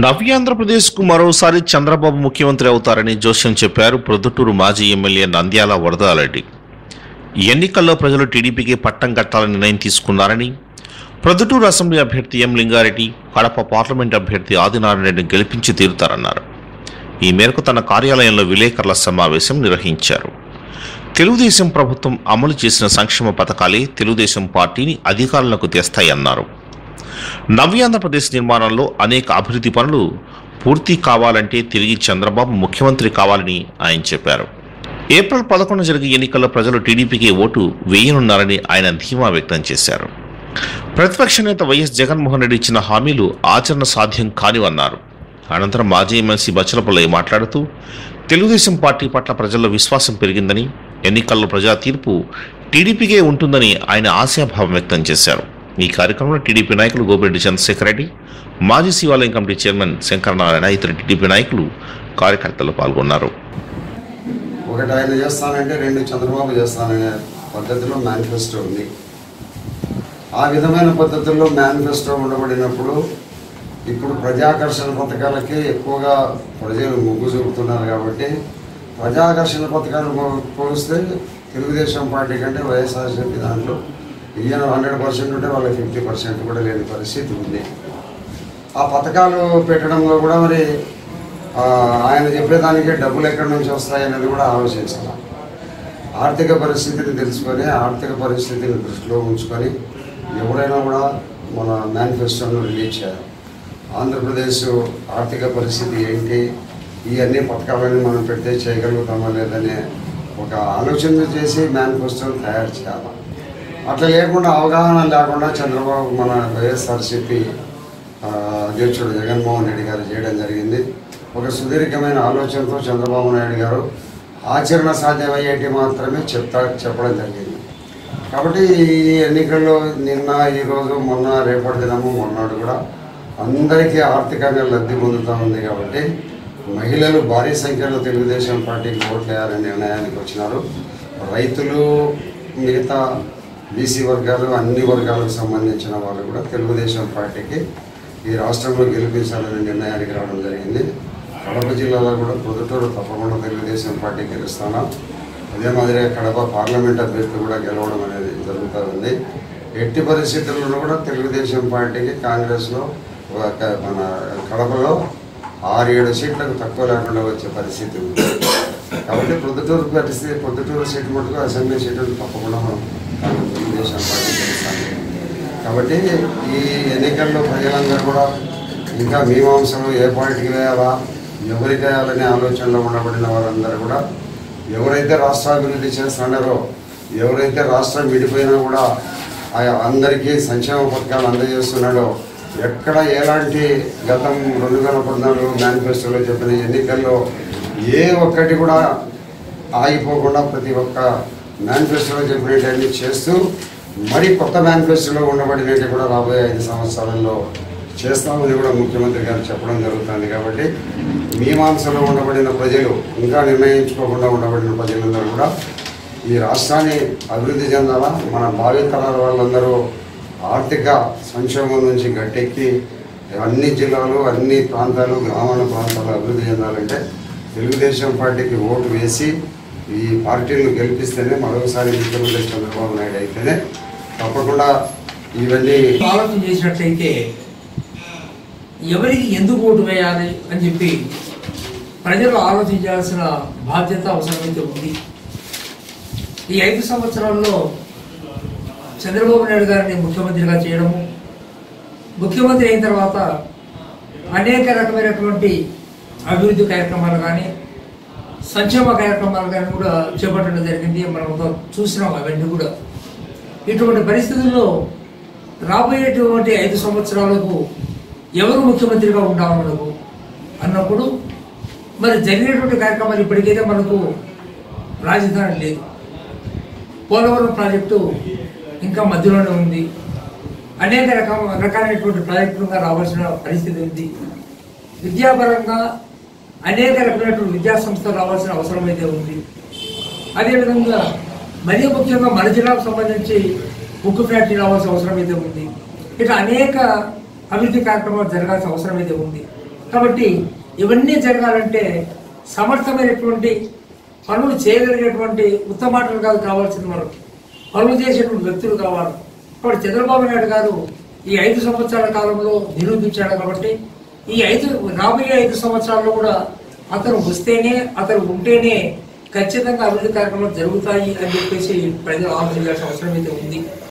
నవ్యాంధ్రప్రదేశ్కు మరోసారి చంద్రబాబు ముఖ్యమంత్రి అవుతారని జోస్యం చెప్పారు ప్రొద్దుటూరు మాజీ ఎమ్మెల్యే నంద్యాల వరదారెడ్డి ఎన్నికల్లో ప్రజలు టీడీపీకి పట్టం కట్టాలని నిర్ణయం తీసుకున్నారని ప్రొద్దుటూరు అసెంబ్లీ అభ్యర్థి ఎం లింగారెడ్డి కడప పార్లమెంట్ అభ్యర్థి ఆదినారాయణ రెడ్డిని గెలిపించి తీరుతారన్నారు. ఈ మేరకు తన కార్యాలయంలో విలేకరుల సమావేశం నిర్వహించారు. తెలుగుదేశం ప్రభుత్వం అమలు చేసిన సంక్షేమ పథకాలే తెలుగుదేశం పార్టీని అధికారంలోకి తెస్తాయన్నారు. నవ్యాంధ్రప్రదేశ్ నిర్మాణంలో అనేక అభివృద్ధి పనులు పూర్తి కావాలంటే తిరిగి చంద్రబాబు ముఖ్యమంత్రి కావాలని ఆయన చెప్పారు. ఏప్రిల్ పదకొండు జరిగే ఎన్నికల్లో ప్రజలు టీడీపీకి ఓటు వేయనున్నారని ఆయన ధీమా వ్యక్తం చేశారు. ప్రతిపక్ష నేత వైఎస్ జగన్మోహన్ రెడ్డి ఇచ్చిన హామీలు ఆచరణ సాధ్యం కానివన్నారు. అనంతరం మాజీ ఎమ్మెల్సీ బచ్చలపల్లయ్య మాట్లాడుతూ తెలుగుదేశం పార్టీ పట్ల ప్రజల్లో విశ్వాసం పెరిగిందని ఎన్నికల్లో ప్రజా తీర్పు టీడీపీకే ఉంటుందని ఆయన ఆశాభావం వ్యక్తం చేశారు. ఈ కార్యక్రమంలో టీడీపీ నాయకులు గోపిరెడ్డి చంద్రశేఖర్ రెడ్డి మాజీ శివాలయం కమిటీ చైర్మన్ శంకరనారాయణ ఇతర టీడీపీ నాయకులు కార్యకర్తలు పాల్గొన్నారు. ఒకటి ఆయన చేస్తానంటే రెండు చంద్రబాబు చేస్తాననే పద్ధతిలో మేనిఫెస్టో ఉంది. ఆ విధమైన పద్ధతుల్లో మేనిఫెస్టో ఉండబడినప్పుడు ఇప్పుడు ప్రజాకర్షణ పథకాలకి ఎక్కువగా ప్రజలు మొగ్గు చూపుతున్నారు కాబట్టి ప్రజాకర్షణ పథకాలు పో- పోలిస్తే తెలుగుదేశం పార్టీ కంటే వైఎస్ఆర్సీపీ దాంట్లో ఈయన హండ్రెడ్ పర్సెంట్ ఉంటే వాళ్ళకి ఫిఫ్టీ పర్సెంట్ కూడా లేని పరిస్థితి ఉంది. ఆ పథకాలు పెట్టడంలో కూడా మరి ఆయన చెప్పేదానికి డబ్బులు ఎక్కడి నుంచి వస్తాయనేది కూడా ఆలోచించాలి. ఆర్థిక పరిస్థితిని తెలుసుకొని ఆర్థిక పరిస్థితిని దృష్టిలో ఉంచుకొని ఎవరైనా కూడా మన మేనిఫెస్టోను రిలీజ్ చేయాలి. ఆంధ్రప్రదేశ్ ఆర్థిక పరిస్థితి ఏంటి? ఈ అన్ని పథకాలని మనం పెడితే చేయగలుగుతామా లేదనే ఒక ఆలోచన చేసి మేనిఫెస్టోని తయారు చేయాలి. అట్లా లేకుండా అవగాహన లేకుండా చంద్రబాబు మన వైఎస్ఆర్సీపీ అధ్యక్షుడు జగన్మోహన్ రెడ్డి గారు చేయడం జరిగింది. ఒక సుదీర్ఘమైన ఆలోచనతో చంద్రబాబు నాయుడు గారు ఆచరణ సాధ్యమయ్యేటి మాత్రమే చెప్తా చెప్పడం జరిగింది. కాబట్టి ఈ ఎన్నికల్లో నిన్న ఈరోజు మొన్న రేపటి దినము మొన్నడు కూడా అందరికీ ఆర్థికంగా లబ్ధి పొందుతూ ఉంది కాబట్టి మహిళలు భారీ సంఖ్యలో తెలుగుదేశం పార్టీకి ఓట్లేయాలనే నిర్ణయానికి వచ్చినారు. రైతులు మిగతా బీసీ వర్గాలు అన్ని వర్గాలకు సంబంధించిన వాళ్ళు కూడా తెలుగుదేశం పార్టీకి ఈ రాష్ట్రంలో గెలిపించాలనే నిర్ణయానికి రావడం జరిగింది. కడప జిల్లాలో కూడా పొద్దుటూరు తప్పకుండా తెలుగుదేశం పార్టీ గెలుస్తాను? అదే మాదిరిగా కడప పార్లమెంట్ అభ్యర్థి కూడా గెలవడం అనేది జరుగుతూ ఉంది. ఎట్టి పరిస్థితుల్లో కూడా తెలుగుదేశం పార్టీకి కాంగ్రెస్లో ఒక మన కడపలో ఆరు ఏడు సీట్లకు తక్కువ లేకుండా వచ్చే పరిస్థితి ఉంది. కాబట్టి ప్రొద్దుటూరు పరిస్థితి పొద్దుటూరు సీటు మటుకు అసెంబ్లీ సీట్లు తప్పకుండా మనం తెలుగుదేశం పార్టీ కాబట్టి ఈ ఎన్నికల్లో ప్రజలందరూ కూడా ఇంకా మీమాంసలు ఏ పార్టీకి వేయాలా ఎవరికి వేయాలనే ఆలోచనలో ఉండబడిన వారందరూ కూడా ఎవరైతే రాష్ట్రాభివృద్ధి చేస్తున్నారో ఎవరైతే రాష్ట్రం విడిపోయినా కూడా ఆయా అందరికీ సంక్షేమ పథకాలు అందజేస్తున్నాడో ఎక్కడ ఎలాంటి గతం రెండు వేల పద్నాలుగు మేనిఫెస్టోలో చెప్పిన ఎన్నికల్లో ఏ ఒక్కటి కూడా ఆగిపోకుండా ప్రతి ఒక్క మేనిఫెస్టోలో చెప్పినటువంటి చేస్తూ మరి కొత్త మేనిఫెస్టోలో ఉండబడినట్టు కూడా రాబోయే ఐదు సంవత్సరాలలో చేస్తామని కూడా ముఖ్యమంత్రి గారు చెప్పడం జరుగుతుంది కాబట్టి మీమాంసలో ఉండబడిన ప్రజలు ఇంకా నిర్ణయించుకోకుండా ఉండబడిన ప్రజలందరూ కూడా ఈ రాష్ట్రాన్ని అభివృద్ధి చెందాలా? మన భావితరాల వాళ్ళందరూ ఆర్థిక సంక్షోభం నుంచి గట్టెక్కి అన్ని జిల్లాలు అన్ని ప్రాంతాలు గ్రామీణ ప్రాంతాలు అభివృద్ధి చెందాలంటే తెలుగుదేశం పార్టీకి ఓటు వేసి ఈ పార్టీలను గెలిపిస్తేనే మరొకసారి ముఖ్యమంత్రి చంద్రబాబు నాయుడు అయితేనే తప్పకుండా ఇవన్నీ ఆలోచన చేసినట్లయితే ఎవరికి ఎందుకు ఓటు వేయాలి అని చెప్పి ప్రజలు ఆలోచించాల్సిన బాధ్యత అవసరమైతే ఉంది. ఈ ఐదు సంవత్సరాల్లో చంద్రబాబు నాయుడు గారిని ముఖ్యమంత్రిగా చేయడము ముఖ్యమంత్రి అయిన తర్వాత అనేక రకమైనటువంటి అభివృద్ధి కార్యక్రమాలు కానీ సంక్షేమ కార్యక్రమాలు కానీ కూడా చేపట్టడం జరిగింది. మనం చూసినాం అవన్నీ కూడా. ఇటువంటి పరిస్థితుల్లో రాబోయేటువంటి ఐదు సంవత్సరాలకు ఎవరు ముఖ్యమంత్రిగా ఉండాలి అన్నప్పుడు మరి జరిగినటువంటి కార్యక్రమాలు ఇప్పటికైతే మనకు రాజధాని లేదు. పోలవరం ప్రాజెక్టు ఇంకా మధ్యలోనే ఉంది. అనేక రకం రకాలైనటువంటి ప్రాజెక్టులుగా రావాల్సిన పరిస్థితి ఉంది. విద్యాపరంగా అనేక రకమైనటువంటి విద్యా సంస్థలు రావాల్సిన అవసరం అయితే ఉంది. అదేవిధంగా మరీ ముఖ్యంగా మన జిల్లాకు సంబంధించి ఉక్కు ఫ్యాక్టరీ రావాల్సిన అవసరం అయితే ఉంది. ఇట్లా అనేక అభివృద్ధి కార్యక్రమాలు జరగాల్సిన అవసరం అయితే ఉంది. కాబట్టి ఇవన్నీ జరగాలంటే సమర్థమైనటువంటి పనులు చేయగలిగేటువంటి ఉత్తమాటలు కాదు కావాల్సింది మనకు. పనులు చేసేటువంటి వ్యక్తులు కావాలి. కాబట్టి చంద్రబాబు నాయుడు గారు ఈ ఐదు సంవత్సరాల కాలంలో నిరూపించాడు కాబట్టి ఈ ఐదు రాబోయే ఐదు సంవత్సరాల్లో కూడా అతను వస్తేనే అతను ఉంటేనే ఖచ్చితంగా అభివృద్ధి కార్యక్రమాలు జరుగుతాయి అని చెప్పేసి ప్రజలు ఆలోచించాల్సిన అవసరం అయితే ఉంది.